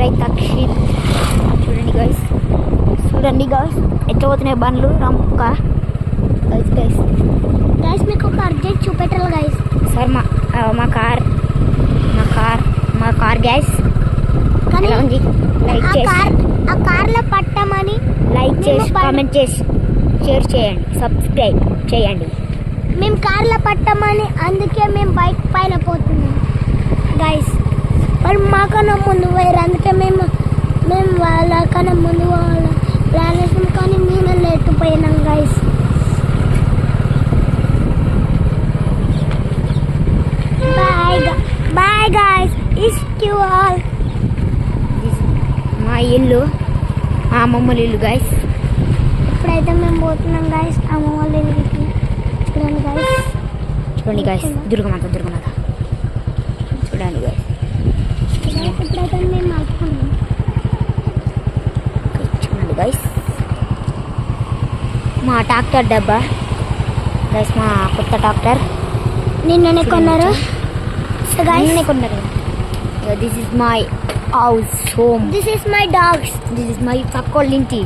రైతు అక్షిత్. చూడండి గైస్ చూడండి గైస్ ఎట్లా పోతున్నాయి బండ్లు? రంపుక గైస్ గైస్ గైస్ మీకు ఒక అర్జెంట్ చూపెట్టాలి గైస్ సార్ మా మా కార్. మా కార్. మా కార్ గ్యాస్ కానీ ఉంది? లైక్ ఆ చేసి. కార్ ఆ కార్లో పట్టమని లైక్ చేసి కామెంట్ చేసి. షేర్ చేయండి. సబ్స్క్రైబ్ చేయండి. మేము కార్లో పట్టమని అందుకే మేము బైక్ పైన పోతున్నాం. గైస్ వాళ్ళు మాకన్నా ముందు పోయారు. అందుకే మేము మేము వాళ్ళకన్నా ముందు వాళ్ళ ప్లాన్ వేసాం కానీ మేము లేట్ పోయినాం guys bye bye guys is you all మా ఇల్లు మా అమ్మమ్మల ఇల్లు గైస్ ఇప్పుడైతే మేము పోతున్నాం గైస్ అమ్మ వాళ్ళ ఇంటికి. చూడండి గైస్ చూడండి గైస్ దుర్గమాత దుర్గమాత. చూడండి గైస్ ఇప్పుడైతే మేము వెళ్తున్నాం చూడండి గైస్ మా ట్రాక్టర్ డబ్బా గైస్ మా కొత్త ట్రాక్టర్ నిన్ననే కొన్నారు. అన్నీ కొన్నారు. This is my house home this is my dogs this is my పక్కోళ్ళ ఇంటి